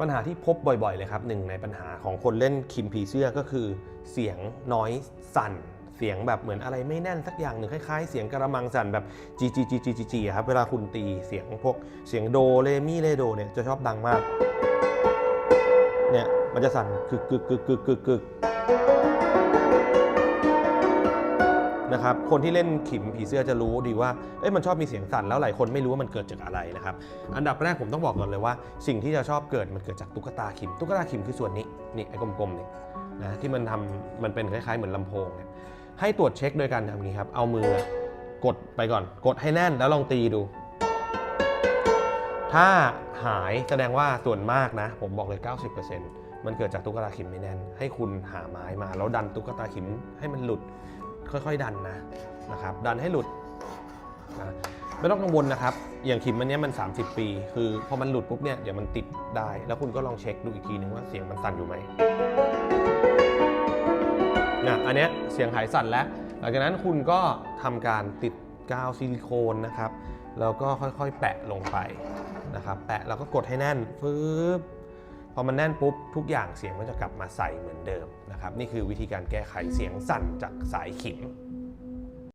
ปัญหาที่พบบ่อยๆเลยครับหนึ่งในปัญหาของคนเล่นคิมพีเสื้อก็คือ เสียงน้อยสั่น เสียงแบบเหมือนอะไรไม่แน่นสักอย่างหนึ่งคล้ายๆ เสียงกระมังสั่นแบบจีจีจีจีจีครับเวลาคุณตีเสียงพวกเสียงโดเรมีเรโดเนี่ยจะชอบดังมากเนี่ยมันจะสั่นกึกกึกกึกกึกกึกกึก นะครับคนที่เล่นขิมผีเสื้อจะรู้ดีว่าเอ้ยมันชอบมีเสียงสั่นแล้วหลายคนไม่รู้ว่ามันเกิดจากอะไรนะครับอันดับแรกผมต้องบอกก่อนเลยว่า สิ่งที่จะชอบเกิดมันเกิดจากตุ๊กตาขิมตุ๊กตาขิมคือส่วนนี้นี่ไอ้กลมๆนี่นะที่มันทำมันเป็นคล้ายๆเหมือนลำโพงเนี่ยให้ตรวจเช็คโดยการทำนี้ครับเอามือกดไปก่อน กดให้แน่นแล้วลองตีดูถ้าหายแสดงว่าส่วนมากนะ ผมบอกเลย 90%มันเกิดจากตุ๊กตาขิมไม่แน่น ให้คุณหาไม้มา แล้วดันตุ๊กตาขิมให้มันหลุด ค่อย ๆ ดันนะนะครับดันให้หลุดนะไม่ต้องกังวลนะครับ อย่างขิมอันเนี้ยมัน 30 ปี คือพอมันหลุดปุ๊บเนี่ยเดี๋ยวมันติดได้ แล้วคุณก็ลองเช็คดูอีกทีนึงว่าเสียงมันสั่นอยู่ไหมนะอันเนี้ยเสียงหายสั่นแล้ว หลังจากนั้นคุณก็ทำการติดกาวซิลิโคนนะครับ แล้วก็ค่อยๆ แปะลงไปนะครับ แปะแล้วก็กดให้แน่นฟึบ อมันแน่นปุ๊บทุกอย่างเสียงมันจะกลับมาใสเหมือนเดิมนะครับนี่คือวิธีการแก้ไขเสียงสั่นจากสายขิม